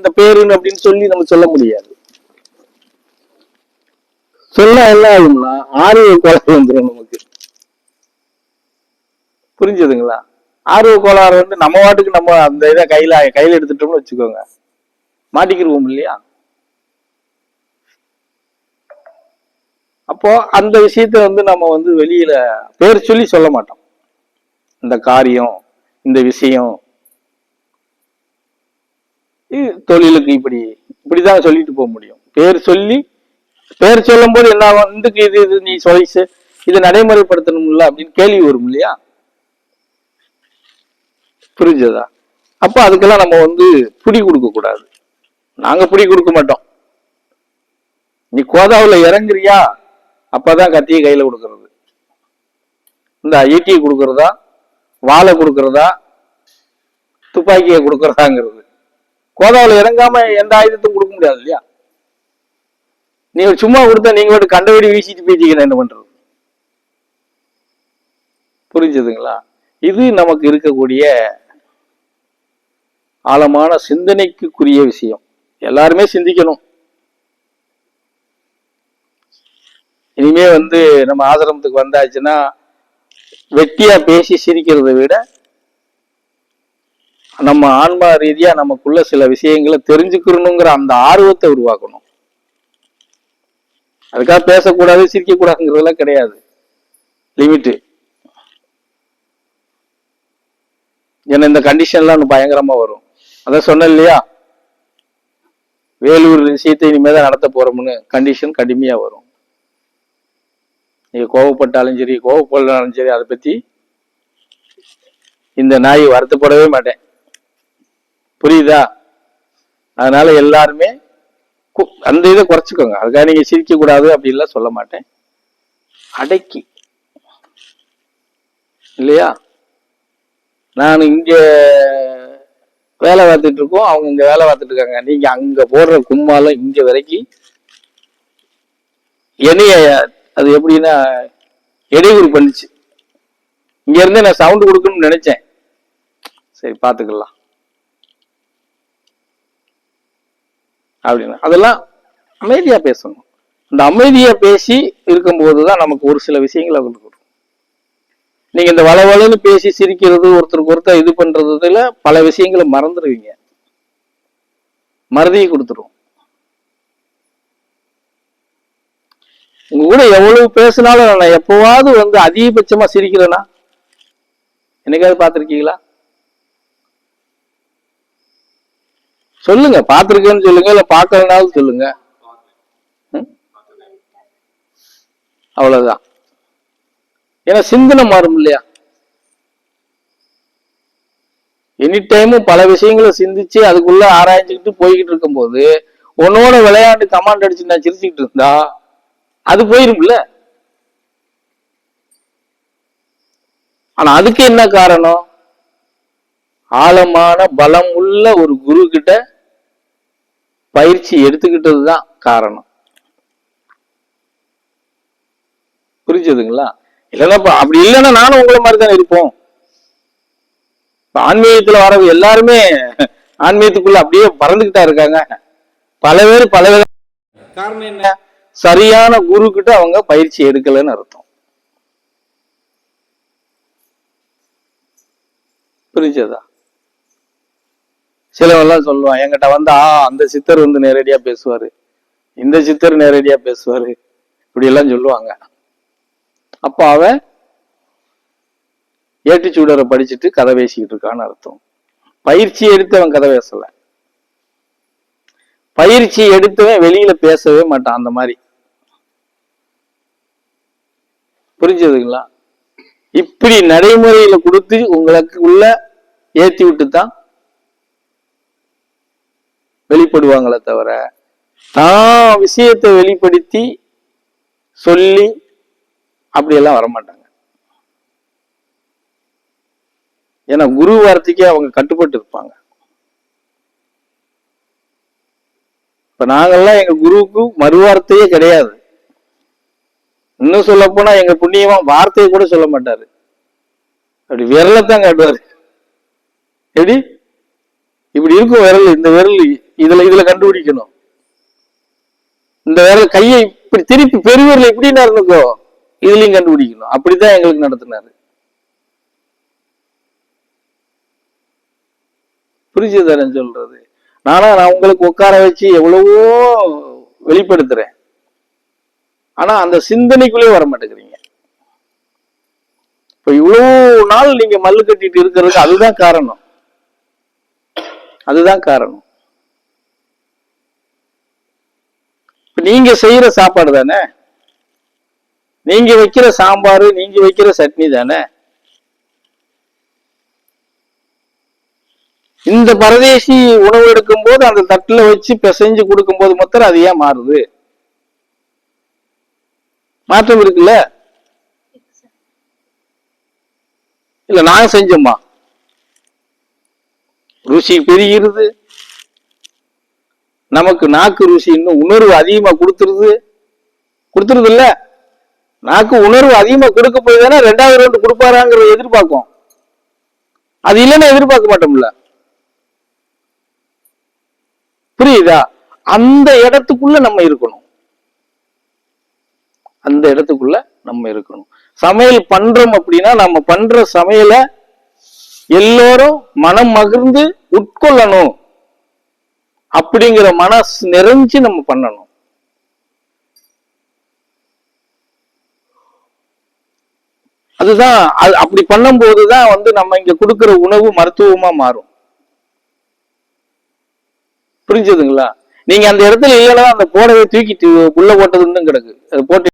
இந்த பேருன்னு அப்படின்னு சொல்லி நம்ம சொல்ல முடியாது. சொல்ல என்ன ஆகும்னா ஆர்வ கோளாறு வந்துடும் நமக்கு. புரிஞ்சுதுங்களா? ஆர்வ கோளாறு வந்து நம்ம வாட்டுக்கு நம்ம அந்த இதை கையில கையில எடுத்துட்டோம்னு வச்சுக்கோங்க. மாட்டிக்கிருவோம் இல்லையா? அப்போ அந்த விஷயத்த வந்து நம்ம வந்து வெளியில பேர் சொல்லி சொல்ல மாட்டோம். இந்த காரியம் இந்த விஷயம் தொழிலுக்கு இப்படி இப்படிதான் சொல்லிட்டு போக முடியும். பேர் சொல்லி பேர் சொல்லும் போது என்ன ஆகும் இது இது நீ சொல்லி இதை நடைமுறைப்படுத்தணும்ல அப்படின்னு கேள்வி வரும் இல்லையா? புரிஞ்சதா? அப்ப அதுக்கெல்லாம் நம்ம வந்து புடி கொடுக்க கூடாது. நாங்க புடி கொடுக்க மாட்டோம். நீ கோதாவில் இறங்குறியா? அப்பதான் கத்தியை கையில கொடுக்கறது. இந்த ஈட்டியை கொடுக்கறதா? வாழை கொடுக்கறதா? துப்பாக்கியை கொடுக்கறதாங்கிறது. கோதாவில் இறங்காம எந்த ஆயுதத்தையும் கொடுக்க முடியாது இல்லையா? நீங்க சும்மா கொடுத்தா நீங்க வந்து கண்டபடி வீசிட்டு பேசிக்கணும் என்ன பண்றது? புரிஞ்சதுங்களா? இது நமக்கு இருக்கக்கூடிய ஆழமான சிந்தனைக்குரிய விஷயம். எல்லாருமே சிந்திக்கணும். இனிமே வந்து நம்ம ஆசிரமத்துக்கு வந்தாச்சுன்னா வெட்டியா பேசி சிரிக்கிறதை விட நம்ம ஆன்மா ரீதியா நமக்குள்ள சில விஷயங்களை தெரிஞ்சுக்கணுங்கிற அந்த ஆர்வத்தை உருவாக்கணும். அதுக்காக பேசக்கூடாது சிரிக்கக்கூடாதுங்கிறதெல்லாம் கிடையாது. லிமிட்டு ஏன்னா இந்த கண்டிஷன்லாம் இன்னும் பயங்கரமா வரும். அதான் சொன்னேன் இல்லையா? வேலூர் விஷயத்தை இனிமேல் தான் நடத்த போறோம்னு கண்டிஷன் கடுமையா வரும். நீங்க கோவப்பட்டாலும் சரி கோவப்படலாலும் சரி அதை பத்தி இந்த நாய் வருத்தப்படவே மாட்டேன். புரியுதா? அதனால எல்லாருமே கு- அந்த இதை குறைச்சிக்கோங்க. அதுக்காக நீங்க சிரிக்க கூடாது அப்படின்லாம் சொல்ல மாட்டேன். அடக்கி. இல்லையா? நான் இங்க வேலை பார்த்துட்டு இருக்கோம். அவங்க இங்க வேலை பார்த்துட்டு இருக்காங்க. நீங்க அங்க போடுற கும்மாலும் இங்க வரைக்கும் என்னைய அது எப்படின்னா இடையூறு பண்ணுச்சு. இங்க இருந்து நான் சவுண்டு கொடுக்கணும்னு நினைச்சேன். சரி பாத்துக்கலாம் அப்படின்னு. அதெல்லாம் அமைதியாக பேசணும். அந்த அமைதியாக பேசி இருக்கும்போது தான் நமக்கு ஒரு சில விஷயங்கள் அவங்களுக்கு வரும். நீங்கள் இந்த வளவளன்னு பேசி சிரிக்கிறது ஒருத்தருக்கு ஒருத்தர் இது பண்ணுறதுல பல விஷயங்களை மறந்துடுவீங்க. மறதியை கொடுத்துரும். உங்க கூட எவ்வளவு பேசினாலும் நான் எப்போவாவது வந்து அதிகபட்சமா சிரிக்கிறேன்னா என்னைக்காவது பார்த்துருக்கீங்களா? சொல்லுங்க பார்த்திருக்கேன்னு சொல்லுங்க இல்ல பாக்கலனாலும் சொல்லுங்க. ம்? அவ்வளவுதான். ஏன்னா சிந்தனை மாறும் இல்லையா? எனி டைமும் பல விஷயங்களை சிந்திச்சு அதுக்குள்ள ஆராய்ஞ்சுக்கிட்டு போய்கிட்டு இருக்கும்போது உன்னோட விளையாண்டு கமாண்ட் அடிச்சு நான் சிரிச்சுக்கிட்டு இருந்தா அது போயிரும்ல? ஆனா அதுக்கு என்ன காரணம்? ஆழமான பலம் உள்ள ஒரு குரு கிட்ட பயிற்சி எடுத்துக்கிட்டது தான் காரணம். புரிஞ்சதுங்களா? இல்லைன்னா அப்படி இல்லைன்னா நானும் உங்களை மாதிரி தானே இருப்போம் ஆன்மீகத்துல வரது எல்லாருமே ஆன்மீகத்துக்குள்ள அப்படியே பறந்துகிட்டா இருக்காங்க. பல பேர் பல காரணம் என்ன? சரியான குரு கிட்ட அவங்க பயிற்சி எடுக்கலைன்னு அர்த்தம். புரிஞ்சதா? சிலவெல்லாம் சொல்லுவான் என்கிட்ட வந்து ஆ அந்த சித்தர் வந்து நேரடியா பேசுவாரு. இந்த சித்தர் நேரடியா பேசுவாரு. இப்படி எல்லாம் சொல்லுவாங்க. அப்ப அவ ஏட்டுச்சூடரை படிச்சுட்டு கதை பேசிக்கிட்டு இருக்கான்னு அர்த்தம். பயிற்சி எடுத்தவன் கதை பேசல. பயிற்சி எடுத்தவன் வெளியில பேசவே மாட்டான் அந்த மாதிரி. புரிஞ்சதுங்களா? இப்படி நடைமுறையில கொடுத்து உங்களுக்கு உள்ள ஏத்தி விட்டு தான் வெளிப்படுவாங்களே தவிர தான் விஷயத்தை வெளிப்படுத்தி சொல்லி அப்படியெல்லாம் வரமாட்டாங்க. ஏன்னா குரு வார்த்தைக்கே அவங்க கட்டுப்பட்டு இருப்பாங்க. இப்ப நாங்கெல்லாம் எங்க குருவுக்கு மறுவார்த்தையே கிடையாது. இன்னும் சொல்ல போனா எங்க புண்ணியமா வார்த்தையை கூட சொல்ல மாட்டாரு. அப்படி விரலைத்தான் காட்டுவாரு. எப்படி? இப்படி இருக்கும் விரல் இந்த விரல் இதுல இதுல கண்டுபிடிக்கணும். இந்த விரல் கையை இப்படி திருப்பி பெருவிரல் இப்படி இருந்துக்கோ இதுலயும் கண்டுபிடிக்கணும். அப்படிதான் எங்களுக்கு நடத்தினாரு. புரிஞ்சுதாரன் சொல்றது? நானா நான் உங்களுக்கு உட்கார வச்சு எவ்வளவோ வெளிப்படுத்துறேன். ஆனா அந்த சிந்தனைக்குள்ளே வர மாட்டேங்கிறீங்க. இப்ப இவ்வளவு நாள் நீங்க மல்லு கட்டிட்டு இருக்கிறதுக்கு அதுதான் காரணம். அதுதான் காரணம். நீங்க செய்யற சாப்பாடு தானே? நீங்க வைக்கிற சாம்பார் நீங்க வைக்கிற சட்னி தானே? இந்த பரதேசி உணவு எடுக்கும் போது அந்த தட்டுல வச்சு பிசைஞ்சு கொடுக்கும் போது மாத்திரம் அது ஏன் மாறுது? மாற்றம் இருக்குல்ல? இல்ல நாங்க செஞ்சோமா? ருசி பெருகிறது நமக்கு நாக்கு ருசி இன்னும் உணர்வு அதிகமா கொடுத்துருது. கொடுத்துருது இல்ல நாக்கு உணர்வு அதிகமா கொடுக்க போய் தானே ரெண்டாவது ரவுண்டு கொடுப்பாராங்கிறத எதிர்பார்க்கும். அது இல்லைன்னா எதிர்பார்க்க மாட்டோம்ல. புரியுதா? அந்த இடத்துக்குள்ள நம்ம இருக்கணும். அந்த இடத்துக்குள்ள நம்ம இருக்கணும். சமையல் பண்றோம் அப்படின்னா நம்ம பண்ற சமையலை எல்லோரும் மனம் மகிழ்ந்து உட்கொள்ளணும். அப்படிங்கிற மனசு நிறைஞ்சு நம்ம பண்ணணும். அதுதான் அது அப்படி பண்ணும்போது தான் வந்து நம்ம இங்க கொடுக்கிற உணவு மருத்துவமா மாறும். புரிஞ்சதுங்களா? நீங்க அந்த இடத்துல இல்லைன்னா அந்த போடவே தூக்கிட்டு உள்ள போட்டதுன்னு கிடக்கு. அது போட்டு